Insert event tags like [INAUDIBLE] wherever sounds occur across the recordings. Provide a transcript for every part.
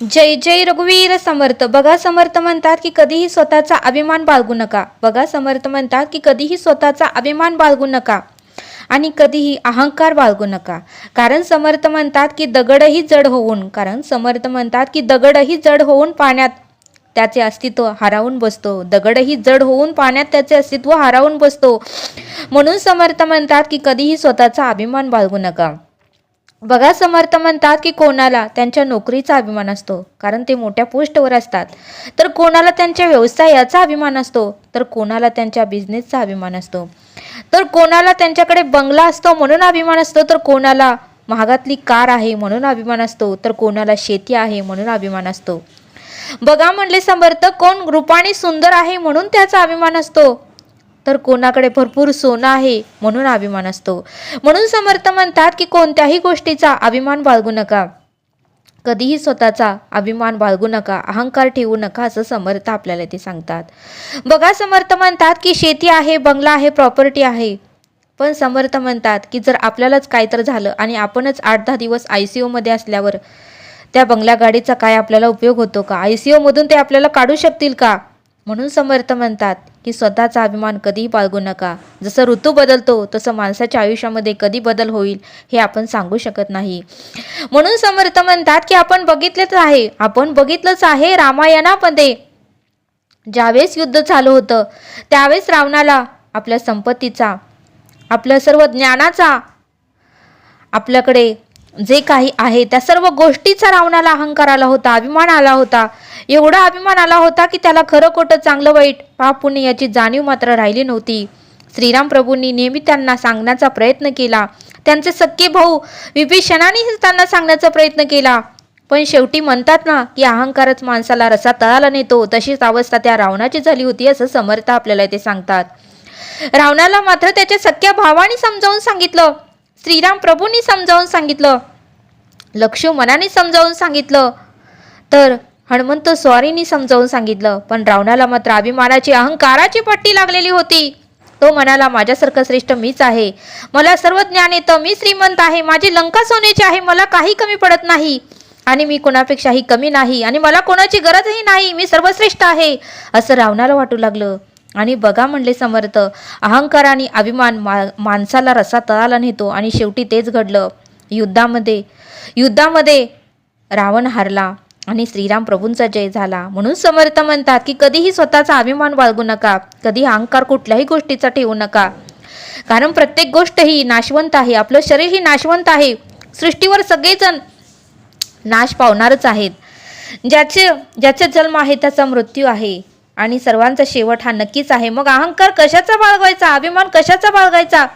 जय जय रघुवीर समर्थ. बघा समर्थ म्हणतात की कधीही स्वतःचा अभिमान बाळगू नका. बघा समर्थ म्हणतात की कधीही स्वतःचा अभिमान बाळगू नका आणि कधीही अहंकार बाळगू नका. कारण समर्थ म्हणतात की दगडही जड होऊन कारण समर्थ म्हणतात की दगडही जड होऊन पाण्यात त्याचे अस्तित्व हरावून बसतो. दगडही जड होऊन पाण्यात त्याचे अस्तित्व हरावून बसतो. म्हणून समर्थ म्हणतात की कधीही स्वतःचा अभिमान बाळगू नका. बघा समर्थ म्हणतात की कोणाला त्यांच्या नोकरीचा अभिमान असतो कारण ते मोठ्या पोस्टवर असतात. तर कोणाला त्यांच्या व्यवसायाचा अभिमान असतो तर कोणाला त्यांच्या बिझनेसचा अभिमान असतो. तर कोणाला त्यांच्याकडे बंगला असतो म्हणून अभिमान असतो तर कोणाला महागातली कार आहे म्हणून अभिमान असतो तर कोणाला शेती आहे म्हणून अभिमान असतो. बघा म्हणले समर्थ कोण रूपाने सुंदर आहे म्हणून त्याचा अभिमान असतो. तर कोणाकडे भरपूर सोनं आहे म्हणून अभिमान असतो. म्हणून समर्थ म्हणतात की कोणत्याही गोष्टीचा अभिमान बाळगू नका. कधीही स्वतःचा अभिमान बाळगू नका अहंकार ठेवू नका असं समर्थ आपल्याला ते सांगतात. बघा समर्थ म्हणतात की शेती आहे बंगला आहे प्रॉपर्टी आहे. पण समर्थ म्हणतात की जर आपल्यालाच काय तर झालं आणि आपणच आठ दहा दिवस आय सी ओमध्ये असल्यावर त्या बंगल्या गाडीचा काय आपल्याला उपयोग होतो का? आय सी ओमधून ते आपल्याला काढू शकतील का? म्हणून समर्थ म्हणतात की स्वतःचा अभिमान कधीही बाळगू नका. जसं ऋतू बदलतो तसं माणसाच्या आयुष्यामध्ये कधी बदल होईल हे आपण सांगू शकत नाही. म्हणून समर्थ म्हणतात की आपण बघितलेच आहे. आपण बघितलंच आहे रामायणामध्ये. ज्यावेळेस युद्ध झालं होतं त्यावेळेस रावणाला आपल्या संपत्तीचा आपल्या सर्व ज्ञानाचा आपल्याकडे जे काही आहे त्या सर्व गोष्टीचा रावणाला अहंकार आला होता अभिमान आला होता. एवढा अभिमान आला होता की त्याला खरं खोटं चांगलं वाईट पाप पुण्य याची जाणीव मात्र राहिली नव्हती. श्रीराम प्रभूंनी नेहमी त्यांना सांगण्याचा प्रयत्न केला. त्यांचे सख्खे भाऊ विभीषणानेही त्यांना सांगण्याचा प्रयत्न केला. पण शेवटी म्हणतात ना की अहंकारच माणसाला रसा तळाला नेतो तशीच अवस्था त्या रावणाची झाली होती असं समर्थ आपल्याला ते सांगतात. रावणाला मात्र त्याच्या सख्या भावाने समजावून सांगितलं. श्रीराम प्रभूंनी समजावून सांगितलं. लक्ष्मणाने समजावून सांगितलं. तर हनुमंत स्वारीनी समजावून सांगितलं पण रावणाला मात्र अभिमानाची अहंकाराची पट्टी लागलेली होती. तो म्हणाला माझ्यासारखं श्रेष्ठ मीच आहे. मला सर्व ज्ञान येतं. मी श्रीमंत आहे. माझी लंका सोन्याची आहे. मला काही कमी पडत नाही. आणि मी कोणापेक्षाही कमी नाही. आणि मला कोणाची गरजही नाही. मी सर्वश्रेष्ठ आहे. असं रावणाला वाटू लागलं. आणि बघा म्हणले समर्थ अहंकार आणि अभिमान मा माणसाला रसा तळाला नेतो आणि शेवटी तेच घडलं. युद्धामध्ये युद्धामध्ये रावण हारला. आणि श्रीराम प्रभूंचा जय झाला. म्हणून समर्थ म्हणतात की कधीही स्वतःचा अभिमान बाळगू नका. कधी अहंकार कुठल्याही गोष्टीचा ठेवू नका. कारण प्रत्येक गोष्ट ही नाशवंत आहे. आपलं शरीर ही नाशवंत आहे. सृष्टीवर सगळेजण नाश पावणारच आहेत. ज्याचे ज्याचा जन्म आहे त्याचा मृत्यू आहे. आणि सर्वांचा शेवट हा नक्कीच आहे. मग अहंकार कशाचा बाळगायचा? अभिमान कशाचा बाळगायचा?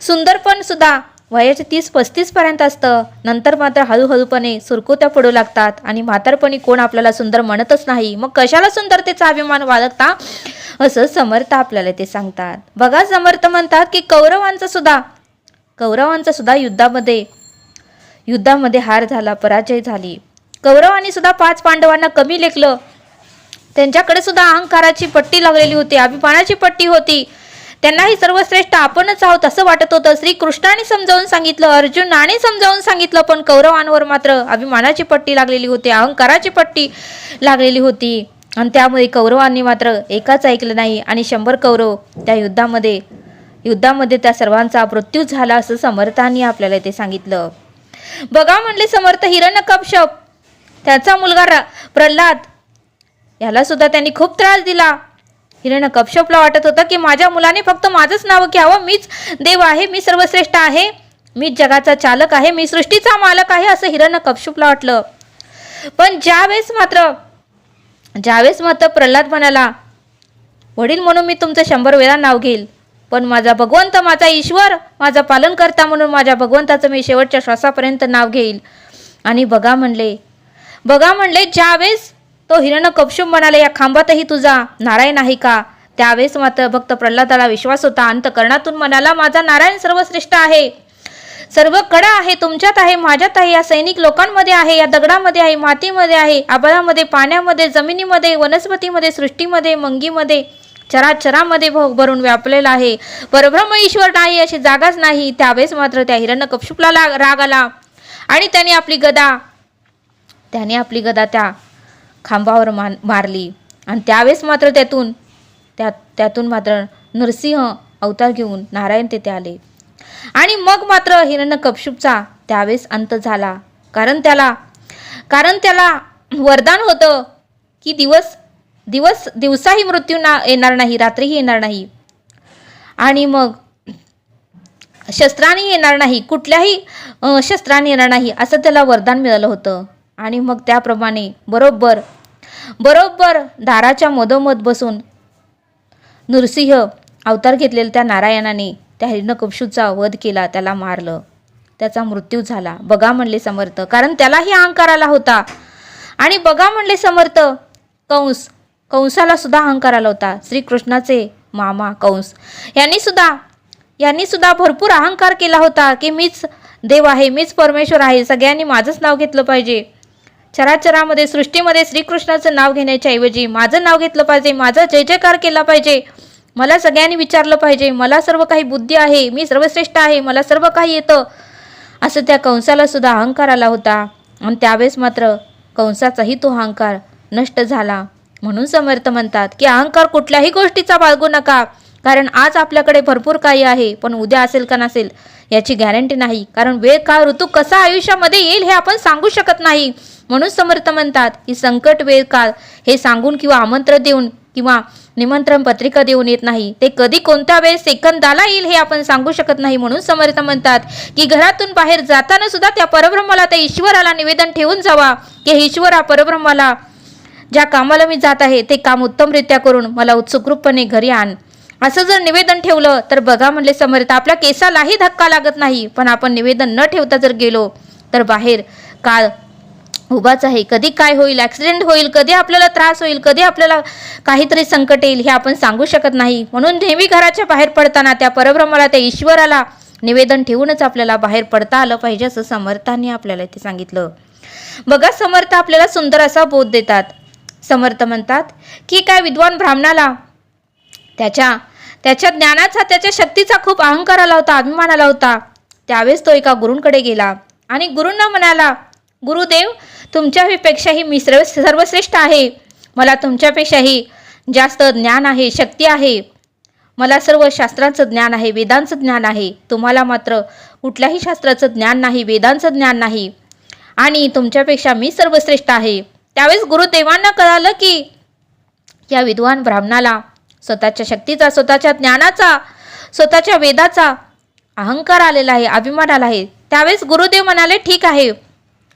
सुंदरपण सुद्धा वयाचे तीस पस्तीसपर्यंत असतं. नंतर मात्र हळूहळूपणे सुरकुत्या पडू लागतात आणि म्हातारपणी कोण आपल्याला सुंदर म्हणतच नाही. मग कशाला सुंदरतेचा अभिमान बाळगता असं समर्थ आपल्याला ते सांगतात. बघा समर्थ म्हणतात की कौरवांचा सुद्धा कौरवांचा सुद्धा युद्धामध्ये युद्धामध्ये हार झाला पराजय झाली. कौरवांनी सुद्धा पाच पांडवांना कमी लेखलं. त्यांच्याकडे सुद्धा अहंकाराची पट्टी लागलेली होती अभिमानाची पट्टी होती. त्यांनाही सर्वश्रेष्ठ आपणच आहोत असं वाटत होतं. श्रीकृष्णाने समजावून सांगितलं अर्जुनाने समजावून सांगितलं पण कौरवांवर मात्र अभिमानाची पट्टी लागलेली होती अहंकाराची पट्टी लागलेली होती. आणि त्यामुळे कौरवांनी मात्र एकाच ऐकलं नाही आणि शंभर कौरव त्या युद्धामध्ये युद्धामध्ये त्या सर्वांचा मृत्यू झाला असं समर्थांनी आपल्याला ते सांगितलं. बघा म्हणले समर्थ हिरण्यकश्यप त्याचा मुलगा प्रल्हाद याला सुद्धा त्यांनी खूप त्रास दिला. हिरण कपशपला वाटत होतं की माझ्या मुलाने फक्त माझंच नाव घ्यावं मीच देव आहे मी सर्वश्रेष्ठ आहे मीच जगाचा चालक आहे मी सृष्टीचा मालक आहे असं हिरण कपशपला वाटलं. पण ज्यावेळेस मात्र ज्यावेळेस मात्र प्रल्हाद म्हणाला वडील म्हणून मी तुमचं शंभर वेळा नाव घेईल पण माझा भगवंत माझा ईश्वर माझा पालनकर्ता म्हणून माझ्या भगवंताचं मी शेवटच्या श्वासापर्यंत नाव घेईल. आणि बघा म्हणले बघा म्हणले ज्यावेळेस तो हिरण कपशुम म्हणाले या खांबातही तुझा नारायण आहे का? त्यावेळेस मात्र भक्त प्रल्हादाला विश्वास होता. अंतकरणातून म्हणाला माझा नारायण सर्वश्रेष्ठ आहे. सर्व कडा आहे तुमच्यात आहे माझ्यात आहे या सैनिक लोकांमध्ये आहे या दगडामध्ये आहे मातीमध्ये आहे आबाळामध्ये पाण्यामध्ये जमिनीमध्ये वनस्पतीमध्ये सृष्टीमध्ये मंगीमध्ये चराचरामध्ये भरून व्यापलेला आहे. परब्रह्म ईश्वर नाही अशी जागाच नाही. त्यावेळेस मात्र त्या हिरण्य कपशुपला राग आला आणि त्याने आपली गदा त्याने आपली गदा त्या खांबावर मान मारली. आणि त्यावेळेस मात्र त्यातून त्या त्यातून मात्र नरसिंह अवतार घेऊन नारायण तेथे आले. आणि मग मात्र हिरण्य कपशुपचा त्यावेळेस अंत झाला. कारण त्याला कारण त्याला वरदान होतं की दिवस दिवस दिवसाही मृत्यू ना येणार नाही रात्रीही येणार नाही. आणि मग शस्त्राने येणार नाही कुठल्याही शस्त्राने येणार नाही असं त्याला वरदान मिळालं होतं. आणि मग त्याप्रमाणे बरोबर बरोबर दाराच्या मधोमध बसून नृसिंह अवतार घेतलेल्या त्या नारायणाने त्या हिरणकपशूचा वध केला त्याला मारलं. त्याचा मृत्यू झाला. बघा म्हणले समर्थ कारण त्यालाही अहंकार आला होता. आणि बघा म्हणले समर्थ कंस कंसाला सुद्धा अहंकार आला होता. श्रीकृष्णाचे मामा कंस यांनी सुद्धा यांनी सुद्धा भरपूर अहंकार केला होता की मीच देव आहे मीच परमेश्वर आहे. सगळ्यांनी माझंच नाव घेतलं पाहिजे. चराचरामध्ये सृष्टीमध्ये श्रीकृष्णाचं नाव घेण्याच्या ऐवजी माझं नाव घेतलं पाहिजे माझा जय जयकार केला पाहिजे. मला सगळ्यांनी विचारलं पाहिजे मला सर्व काही बुद्धी आहे मी सर्वश्रेष्ठ आहे मला सर्व काही येतं. असं त्या कंसाला सुद्धा अहंकार आला होता. आणि त्यावेळेस मात्र कंसाचाही तो अहंकार नष्ट झाला. म्हणून समर्थ म्हणतात की अहंकार कुठल्याही गोष्टीचा बाळगू नका. कारण आज आपल्याकडे भरपूर काही आहे पण उद्या असेल का नसेल याची गॅरंटी नाही. कारण वेळ काळ ऋतू कसा आयुष्यामध्ये येईल हे आपण सांगू शकत नाही. म्हणून समर्थ म्हणतात की संकट वेळ काळ हे सांगून किंवा आमंत्रण देऊन किंवा निमंत्रण पत्रिका देऊन येत नाही. ते कधी कोणत्या वेळेस सेकंदाला येईल हे आपण सांगू शकत नाही म्हणून समर्थ म्हणतात की घरातून बाहेर जाताना सुद्धा त्या परब्रह्माला त्या ईश्वराला निवेदन ठेवून जावा की हे ईश्वरा परब्रह्माला ज्या कामाला मी जात आहे ते काम उत्तमरित्या करून मला उत्सुकरूपपणे घरी आण. असं जर निवेदन ठेवलं तर बघा म्हणले समर्थ आपल्या केसालाही धक्का लागत नाही. पण आपण निवेदन न ठेवता जर गेलो तर बाहेर काळ उभाच आहे. कधी काय होईल ॲक्सिडेंट होईल कधी आपल्याला त्रास होईल कधी आपल्याला काहीतरी संकट येईल हे आपण सांगू शकत नाही. म्हणून नेहमी घराच्या बाहेर पडताना त्या परब्रह्माला त्या ईश्वराला निवेदन ठेवूनच आपल्याला बाहेर पडता आलं पाहिजे असं समर्थांनी आपल्याला इथे सांगितलं. बघा समर्थ आपल्याला सुंदर असा बोध देतात. समर्थ म्हणतात की काय विद्वान ब्राह्मणाला त्याच्या त्याच्या ज्ञानाचा त्याच्या शक्तीचा खूप अहंकार आला होता अभिमान आला होता. त्यावेळेस तो एका गुरूंकडे गेला आणि गुरूंना म्हणाला गुरुदेव तुमच्यापेक्षाही मी सर्व सर्वश्रेष्ठ आहे. मला तुमच्यापेक्षाही जास्त ज्ञान आहे शक्ती आहे. मला सर्व शास्त्रांचं ज्ञान आहे वेदांचं ज्ञान आहे. तुम्हाला मात्र कुठल्याही शास्त्राचं ज्ञान नाही वेदांचं ज्ञान नाही. आणि तुमच्यापेक्षा मी सर्वश्रेष्ठ आहे. त्यावेळेस गुरुदेवांना कळालं की या विद्वान ब्राह्मणाला स्वतःच्या शक्तीचा स्वतःच्या ज्ञानाचा स्वतःच्या वेदाचा अहंकार आलेला आहे अभिमान आला आहे. त्यावेळेस गुरुदेव म्हणाले ठीक आहे.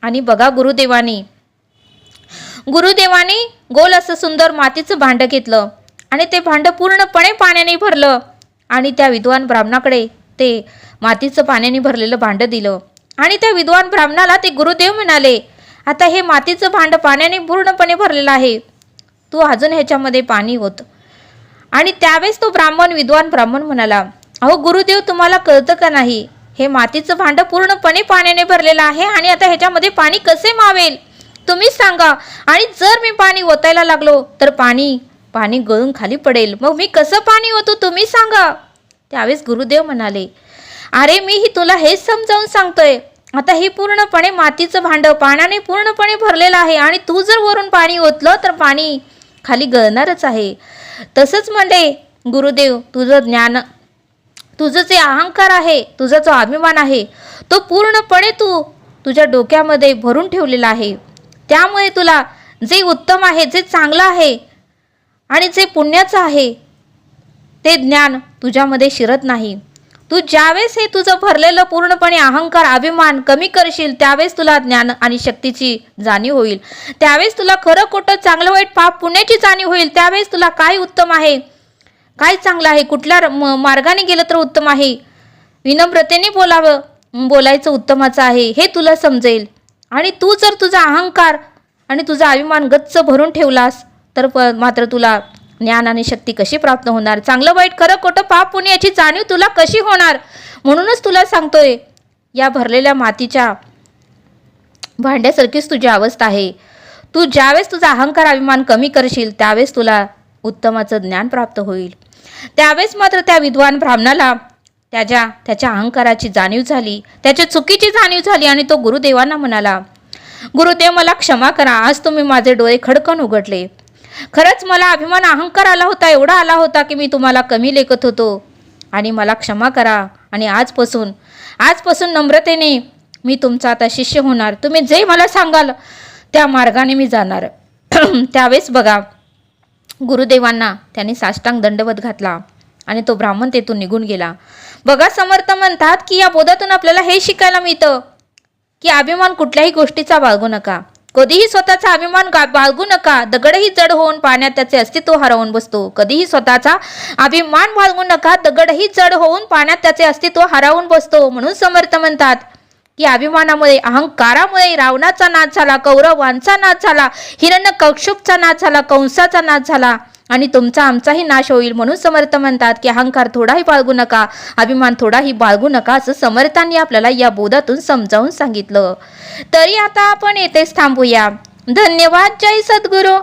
आणि बघा गुरुदेवानी. गुरुदेवानी गोल असं सुंदर मातीचं भांडं घेतलं आणि ते भांडं पूर्णपणे पाण्याने भरलं आणि त्या विद्वान ब्राह्मणाकडे ते मातीचं पाण्याने भरलेलं भांडं दिलं. आणि त्या विद्वान ब्राह्मणाला ते गुरुदेव म्हणाले आता हे मातीचं भांडं पाण्याने पूर्णपणे भरलेलं आहे. तू अजून ह्याच्यामध्ये पाणी होत. आणि त्यावेळेस तो ब्राह्मण विद्वान ब्राह्मण म्हणाला अहो गुरुदेव तुम्हाला कळतं का नाही? हे मातीचं भांडं पूर्णपणे पाण्याने भरलेलं आहे आणि आता ह्याच्यामध्ये पाणी कसे मावेल? तुम्हीच सांगा. आणि जर मी पाणी ओतायला लागलो तर पाणी पाणी गळून खाली पडेल. मग मी कसं पाणी ओतू तुम्ही सांगा. त्यावेळेस गुरुदेव म्हणाले अरे मी ही तुला हेच समजावून सांगतोय. आता हे पूर्णपणे मातीचं भांडं पाण्याने पूर्णपणे भरलेलं आहे आणि तू जर वरून पाणी ओतलं तर पाणी खाली गळणारच आहे. तसंच म्हणले गुरुदेव तुझं ज्ञान तुझं जे अहंकार आहे तुझा जो अभिमान आहे तो पूर्णपणे तू तुझ्या डोक्यामध्ये भरून ठेवलेला आहे. त्यामुळे तुला जे उत्तम आहे जे चांगलं आहे आणि जे पुण्याचं आहे ते ज्ञान तुझ्यामध्ये शिरत नाही. तू ज्यावेळेस हे तुझं भरलेलं पूर्णपणे अहंकार अभिमान कमी करशील त्यावेळेस तुला ज्ञान आणि शक्तीची जाणीव होईल. त्यावेळेस तुला खरं खोटं चांगलं वाईट पाप पुण्याची जाणीव होईल त्यावेळेस तुला काय उत्तम आहे काय चांगलं आहे? कुठल्या म- मार्गाने गेलं तर उत्तम आहे? विनम्रतेने बोलावं बोलायचं उत्तमाचं आहे हे तुला समजेल. आणि तू जर तुझा अहंकार आणि तुझा अभिमान गच्च भरून ठेवलास तर प मात्र तुला ज्ञान आणि शक्ती कशी प्राप्त होणार? चांगलं वाईट खरं खोटं पाप पुणे याची जाणीव तुला कशी होणार? म्हणूनच तुला सांगतोय या भरलेल्या मातीच्या भांड्यासारखीच तुझी अवस्था आहे. तू ज्यावेळेस तुझा अहंकार अभिमान कमी करशील त्यावेळेस तुला उत्तमाचं ज्ञान प्राप्त होईल. त्यावेळेस मात्र त्या विद्वान ब्राह्मणाला त्याच्या त्याच्या अहंकाराची जाणीव झाली त्याच्या चुकीची जाणीव झाली आणि तो गुरुदेवांना म्हणाला गुरुदेव मला क्षमा करा आज तुम्ही माझे डोळे खडकन उघडले. खरंच मला अभिमान अहंकार आला होता एवढा आला होता की मी तुम्हाला कमी लेखत होतो. आणि मला क्षमा करा आणि आजपासून आजपासून नम्रतेने मी तुमचा आता शिष्य होणार. तुम्ही जे मला सांगाल त्या मार्गाने मी जाणार. [CLEARS THROAT] त्यावेळेस बघा गुरुदेवांना त्यांनी साष्टांग दंडवत घातला आणि तो ब्राह्मण तेथून निघून गेला. बघा समर्थ म्हणतात की या बोधातून आपल्याला हे शिकायला मिळतं की अभिमान कुठल्याही गोष्टीचा बाळगू नका. कधीही स्वतःचा अभिमान बाळगू नका. दगडही जड होऊन पाण्यात त्याचे अस्तित्व हरवून बसतो. कधीही स्वतःचा अभिमान बाळगू नका. दगडही जड होऊन पाण्यात त्याचे अस्तित्व हरवून बसतो म्हणून समर्थ म्हणतात. की अभिमानामुळे अहंकारामुळे रावणाचा नाच झाला कौरवांचा नाच झाला हिरण्य कक्षुपचा नाच झाला कंसाचा नाच झाला. आणि तुमचा आमचाही नाश होईल म्हणून समर्थ म्हणतात की अहंकार थोडाही बाळगू नका अभिमान थोडाही बाळगू नका असं समर्थांनी आपल्याला या बोधातून समजावून सांगितलं. तरी आता आपण येथेच थांबूया. धन्यवाद जय सद्गुरू.